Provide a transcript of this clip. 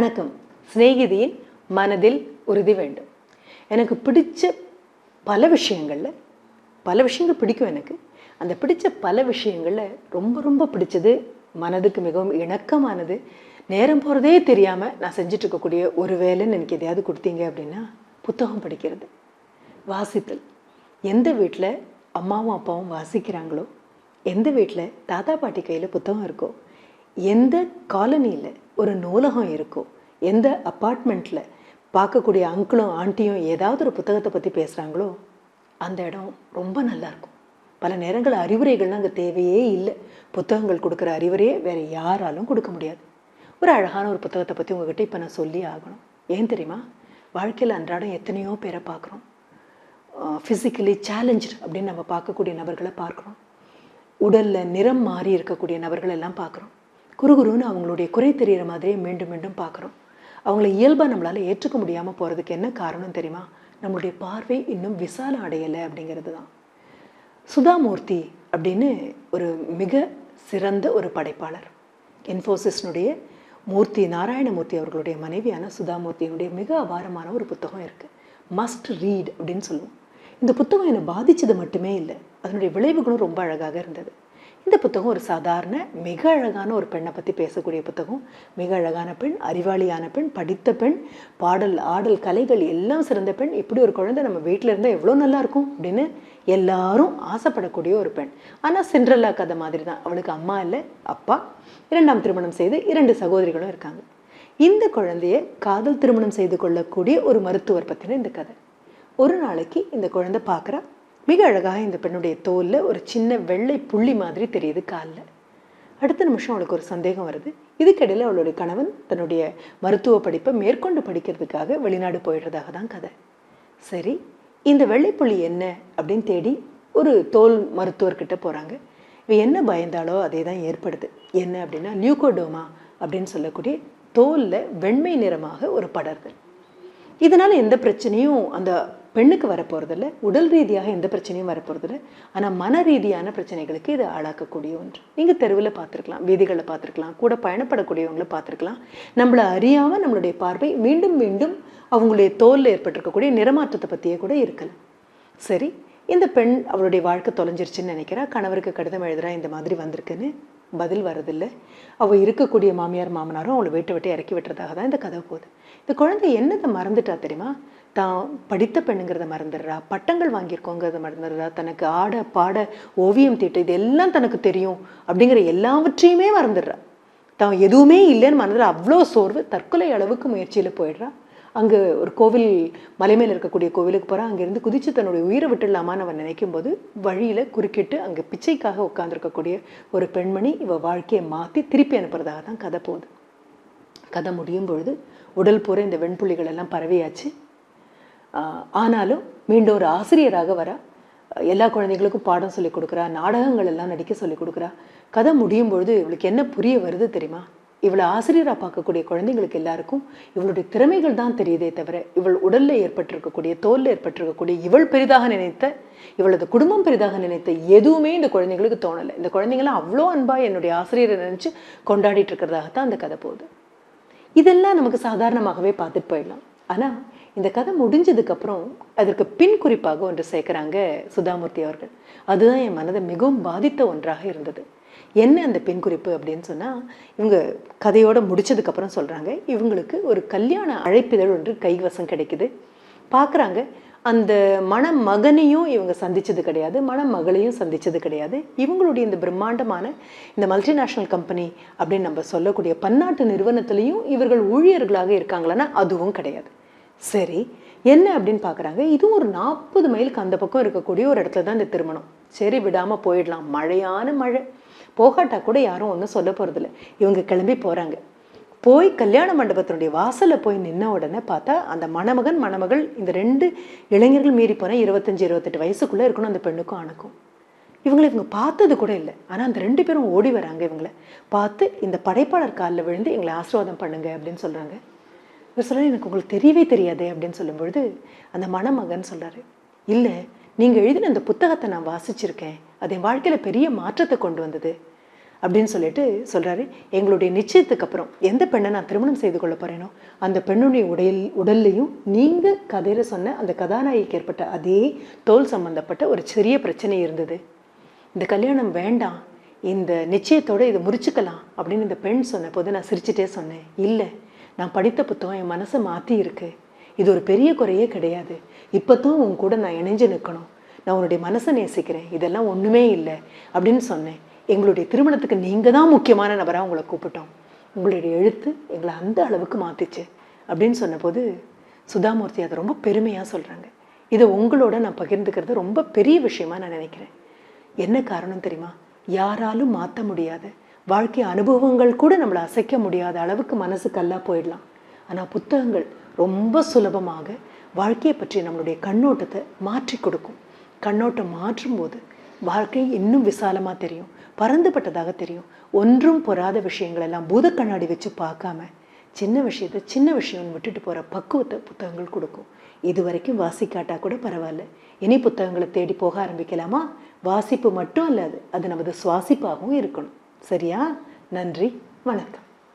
வணக்கம். சிநேகிதியின் மனதில் உறுதி வேண்டும். எனக்கு பிடிச்ச பல விஷயங்களில் பல விஷயங்கள் பிடிக்கும் எனக்கு. அந்த பிடிச்ச பல விஷயங்களில் ரொம்ப ரொம்ப பிடிச்சது மனதுக்கு மிகவும் இணக்கமானது. நேரம் போகிறதே தெரியாமல் நான் செஞ்சுட்டு இருக்கக்கூடிய ஒரு வேலைன்னு எனக்கு எதையாவது கொடுத்தீங்க அப்படின்னா புத்தகம் படிக்கிறது வாசித்தல். எந்த வீட்டில் அம்மாவும் அப்பாவும் வாசிக்கிறாங்களோ எந்த வீட்டில் தாத்தா பாட்டி கையில் புத்தகம் இருக்கோ எந்த காலனியில் ஒரு நூலகம் இருக்கோ எந்த அப்பார்ட்மெண்ட்டில் பார்க்கக்கூடிய அங்கிளும் ஆண்டியும் ஏதாவது ஒரு புத்தகத்தை பற்றி பேசுகிறாங்களோ அந்த இடம் ரொம்ப நல்லாயிருக்கும் பல நேரங்கள் அறிவுரைகள்லாம் அங்கே தேவையே இல்லை. புத்தகங்கள் கொடுக்குற அறிவுரையே வேறு யாராலும் கொடுக்க முடியாது. ஒரு அழகான ஒரு புத்தகத்தை பற்றி உங்ககிட்ட இப்போ நான் சொல்லி ஆகணும். ஏன் தெரியுமா? வாழ்க்கையில் அன்றாடம் எத்தனையோ பேரை பார்க்குறோம். ஃபிசிக்கலி சேலஞ்சு அப்படின்னு நம்ம பார்க்கக்கூடிய நபர்களை பார்க்குறோம். உடலில் நிறம் மாறி இருக்கக்கூடிய நபர்கள் எல்லாம் பார்க்குறோம். குறுகுருன்னு அவங்களுடைய குறை தெரிகிற மாதிரியே மீண்டும் மீண்டும் பார்க்குறோம். அவங்கள இயல்பாக நம்மளால் ஏற்றுக்க முடியாமல் போகிறதுக்கு என்ன காரணம் தெரியுமா? நம்மளுடைய பார்வை இன்னும் விசாலம் அடையலை அப்படிங்கிறது தான். சுதாமூர்த்தி அப்படின்னு ஒரு மிக சிறந்த ஒரு படைப்பாளர். இன்ஃபோசிஸ்னுடைய மூர்த்தி நாராயணமூர்த்தி அவர்களுடைய மனைவியான சுதாமூர்த்தியினுடைய மிக அபாரமான ஒரு புத்தகம் இருக்குது மஸ்ட் ரீட் அப்படின்னு சொல்லுவோம். இந்த புத்தகம் என்னை பாதித்தது மட்டுமே இல்லை அதனுடைய விளைவுகளும் ரொம்ப அழகாக இருந்தது. இந்த புத்தகம் ஒரு சாதாரண மிக அழகான ஒரு பெண்ணை பற்றி பேசக்கூடிய புத்தகம். மிக அழகான பெண் அறிவாளியான பெண் படித்த பெண் பாடல் ஆடல் கலைகள் எல்லாம் சிறந்த பெண். இப்படி ஒரு குழந்தை நம்ம வீட்டில் இருந்தால் எவ்வளோ நல்லா இருக்கும் அப்படின்னு எல்லாரும் ஆசைப்படக்கூடிய ஒரு பெண். ஆனால் சிண்ட்ரல்லா கதை மாதிரி தான் அவளுக்கு அம்மா இல்லை அப்பா. இரண்டாம் திருமணம் செய்து இரண்டு சகோதரிகளும் இருக்காங்க. இந்த குழந்தைய காதல் திருமணம் செய்து கொள்ளக்கூடிய ஒரு மருத்துவர் பற்றின இந்த கதை. ஒரு நாளைக்கு இந்த குழந்தை பார்க்குறா மிக அழகாக இந்த பெண்ணுடைய தோலில் ஒரு சின்ன வெள்ளை புள்ளி மாதிரி தெரியுது காலில். அடுத்த நிமிஷம் அவளுக்கு ஒரு சந்தேகம் வருது. இதுக்கிடையில் அவளுடைய கணவன் தன்னுடைய மருத்துவ படிப்பை மேற்கொண்டு படிக்கிறதுக்காக வெளிநாடு போயிடுறதாக தான் கதை. சரி இந்த வெள்ளைப்புள்ளி என்ன அப்படின்னு தேடி ஒரு தோல் மருத்துவர்கிட்ட போகிறாங்க இவ என்ன பயந்தாலோ அதே தான் ஏற்படுது. என்ன அப்படின்னா லியூகோடோமா அப்படின்னு சொல்லக்கூடிய தோலில் வெண்மை நிறமாக ஒரு படர்தல் இதனால் எந்த பிரச்சனையும் அந்த பெண்ணுக்கு வரப்போகிறதில்ல உடல் ரீதியாக எந்த பிரச்சனையும் வரப்போகிறதில்ல ஆனால் மன ரீதியான பிரச்சனைகளுக்கு இது ஆளாக்கக்கூடிய ஒன்று. நீங்கள் தெருவில் பார்த்துருக்கலாம் வீதிகளில் பார்த்துருக்கலாம் கூட பயணப்படக்கூடியவங்கள பார்த்துருக்கலாம். நம்மளை அறியாமல் நம்மளுடைய பார்வை மீண்டும் மீண்டும் அவங்களுடைய தோலில் ஏற்பட்டிருக்கக்கூடிய நிறமாற்றத்தை பற்றியே கூட இருக்கலாம். சரி இந்த பெண் அவளுடைய வாழ்க்கை தொலைஞ்சிருச்சுன்னு நினைக்கிறா கணவருக்கு கடிதம் எழுதுறா இந்த மாதிரி வந்திருக்குன்னு? பதில் வரதில்லை அவள் இருக்கக்கூடிய மாமியார் மாமனாரும் அவளை வீட்டை விட்டு இறக்கி விட்டுறதாக தான் இந்த கதை போகுது. இந்த குழந்தை என்னத்தை மறந்துட்டா தெரியுமா? தான் படித்த பெண்ணுங்கிறத மறந்துடுறா பட்டங்கள் வாங்கியிருக்கோங்கிறத மறந்துடுறா தனக்கு ஆட பாட ஓவியம் தீட்டு இது எல்லாம் தனக்கு தெரியும் அப்படிங்கிற எல்லாவற்றையுமே மறந்துடுறா. தான் எதுவுமே இல்லைன்னு மனதில் அவ்வளோ சோர்வு தற்கொலை அளவுக்கு முயற்சியில் போயிடுறா. அங்கே ஒரு கோவில் மலை மேலே இருக்கக்கூடிய கோவிலுக்கு போகிறா அங்கேருந்து குதித்து தன்னுடைய உயிரை விட்டுடலாமான்னு அவன் நினைக்கும் போது வழியில் குறுக்கிட்டு அங்கே பிச்சைக்காக உட்காந்துருக்கக்கூடிய ஒரு பெண்மணி இவ வாழ்க்கையை மாற்றி திருப்பி அனுப்புறதாக தான் கதை போகுது. கதை முடியும் பொழுது உடல் பூரா இந்த வெண்புள்ளிகள் எல்லாம் பரவியாச்சு. ஆனாலும் மீண்டும் ஒரு ஆசிரியராக வரா. எல்லா குழந்தைகளுக்கும் பாடம் சொல்லி கொடுக்குறா நாடகங்கள் எல்லாம் நடிக்க சொல்லி கொடுக்குறா. கதை முடியும் பொழுது இவளுக்கு என்ன புரிய வருது தெரியுமா? இவளை ஆசிரியராக பார்க்கக்கூடிய குழந்தைங்களுக்கு எல்லாருக்கும் இவளுடைய திறமைகள் தான் தெரியுதே தவிர இவள் உடலில் ஏற்பட்டிருக்கக்கூடிய தோலில் ஏற்பட்டிருக்கக்கூடிய இவள் பெரிதாக நினைத்த இவளது குடும்பம் பெரிதாக நினைத்த எதுவுமே இந்த குழந்தைங்களுக்கு தோணலை. இந்த குழந்தைங்களாம் அவ்வளோ அன்பாக என்னுடைய ஆசிரியரை நினச்சி கொண்டாடிட்டு இருக்கிறதாகத்தான் அந்த கதை போகுது. இதெல்லாம் நமக்கு சாதாரணமாகவே பார்த்துட்டு போயிடலாம். ஆனால் இந்த கதை முடிஞ்சதுக்கப்புறம் அதற்கு பின் குறிப்பாக ஒன்று சேர்க்குறாங்க சுதாமூர்த்தி அவர்கள். அதுதான் என் மனதை மிகவும் பாதித்த ஒன்றாக இருந்தது. என்ன அந்த பெண் குறிப்பு அப்படின்னு சொன்னால் இவங்க கதையோடு முடிச்சதுக்கப்புறம் சொல்கிறாங்க இவங்களுக்கு ஒரு கல்யாண அழைப்பிதழ் ஒன்று கைவசம் கிடைக்குது. பார்க்குறாங்க அந்த மணமகனையும் இவங்க சந்தித்தது கிடையாது மணமகளையும் சந்தித்தது கிடையாது. இவங்களுடைய இந்த பிரம்மாண்டமான இந்த மல்டிநேஷ்னல் கம்பெனி அப்படின்னு நம்ம சொல்லக்கூடிய பன்னாட்டு நிறுவனத்துலேயும் இவர்கள் ஊழியர்களாக இருக்காங்களான்னா அதுவும் கிடையாது. சரி என்ன அப்படின்னு பார்க்குறாங்க இதுவும் ஒரு நாற்பது மைலுக்கு அந்த பக்கம் இருக்கக்கூடிய ஒரு இடத்துல தான் இந்த திருமணம். சரி விடாமல் போயிடலாம் மழையான மழை. போகாட்டா கூட யாரும் ஒன்றும் சொல்ல போகிறதில்ல இவங்க கிளம்பி போகிறாங்க போய் கல்யாண மண்டபத்தினுடைய வாசலில் போய் நின்ன உடனே பார்த்தா அந்த மணமகன் மணமகள் இந்த ரெண்டு இளைஞர்கள் மீறி போனால் இருபத்தஞ்சி இருபத்தெட்டு வயசுக்குள்ளே இருக்கணும் அந்த பெண்ணுக்கும் ஆணுக்கும். இவங்களை இவங்க பார்த்தது கூட இல்லை. ஆனால் அந்த ரெண்டு பேரும் ஓடி வராங்க இவங்களை. பார்த்து இந்த படைப்பாளர் காலில் விழுந்து எங்களை ஆசீர்வாதம் பண்ணுங்க அப்படின்னு சொல்கிறாங்க இவர் சொல்கிறார் எனக்கு உங்களுக்கு தெரியவே தெரியாதே அப்படின்னு சொல்லும்பொழுது அந்த மணமகன் சொல்கிறாரு இல்லை நீங்கள் எழுதின அந்த புத்தகத்தை நான் வாசிச்சிருக்கேன். அது என் வாழ்க்கையில் பெரிய மாற்றத்தை கொண்டு வந்தது. அப்படின்னு சொல்லிட்டு சொல்கிறாரு எங்களுடைய நிச்சயத்துக்கு அப்புறம் எந்த பெண்ணை நான் திருமணம் செய்து கொள்ள போகிறேனோ அந்த பெண்ணுடைய உடல் உடல்லையும் நீங்கள் கதையில் சொன்ன அந்த கதாநாயகிக்கு ஏற்பட்ட அதே தோல் சம்பந்தப்பட்ட ஒரு சிறிய பிரச்சனை இருந்தது. இந்த கல்யாணம் வேண்டாம். இந்த நிச்சயத்தோடு இதை முறிச்சுக்கலாம் அப்படின்னு இந்த பெண் சொன்ன போது நான் சிரிச்சிட்டே சொன்னேன். இல்லை நான் படித்த புத்தகம் என் மனசை மாற்றி இருக்கு இது ஒரு பெரிய குறையே கிடையாது. இப்போ தான் உன் கூட நான் இணைஞ்சு நிற்கணும் நான் உன்னுடைய மனசை நேசிக்கிறேன். இதெல்லாம் ஒன்றுமே இல்லை அப்படின்னு சொன்னேன். எங்களுடைய திருமணத்துக்கு நீங்கள் தான் முக்கியமான நபராக உங்களை கூப்பிட்டோம். உங்களுடைய எழுத்து எங்களை அந்த அளவுக்கு மாற்றிச்சு அப்படின்னு சொன்னபோது சுதாமூர்த்தி அதை ரொம்ப பெருமையாக சொல்கிறாங்க இதை உங்களோட நான் பகிர்ந்துக்கிறது ரொம்ப பெரிய விஷயமா நான் நினைக்கிறேன். என்ன காரணம் தெரியுமா? யாராலும் மாற்ற முடியாத. வாழ்க்கை அனுபவங்கள் கூட நம்மளை அசைக்க முடியாத அளவுக்கு மனசு கல்லாக போயிடலாம். ஆனால் புத்தகங்கள் ரொம்ப சுலபமாக வாழ்க்கையை பற்றி நம்மளுடைய கண்ணோட்டத்தை மாற்றி கொடுக்கும். கண்ணோட்டம் மாற்றும் போது வாழ்க்கை இன்னும் விசாலமாக தெரியும் பறந்துபட்டதாக தெரியும். ஒன்றும் பொறாத விஷயங்கள் எல்லாம் பூத கண்ணாடி வச்சு பார்க்காம சின்ன விஷயத்தை சின்ன விஷயம்னு விட்டுட்டு போகிற பக்குவத்தை புத்தகங்கள் கொடுக்கும். இது வரைக்கும் வாசிக்காட்டா கூட பரவாயில்ல. இனி புத்தகங்களை தேடி போக ஆரம்பிக்கலாமா? வாசிப்பு மட்டும் இல்லாது அது நமது சுவாசிப்பாகவும் இருக்கணும். சரியா? நன்றி. வணக்கம்.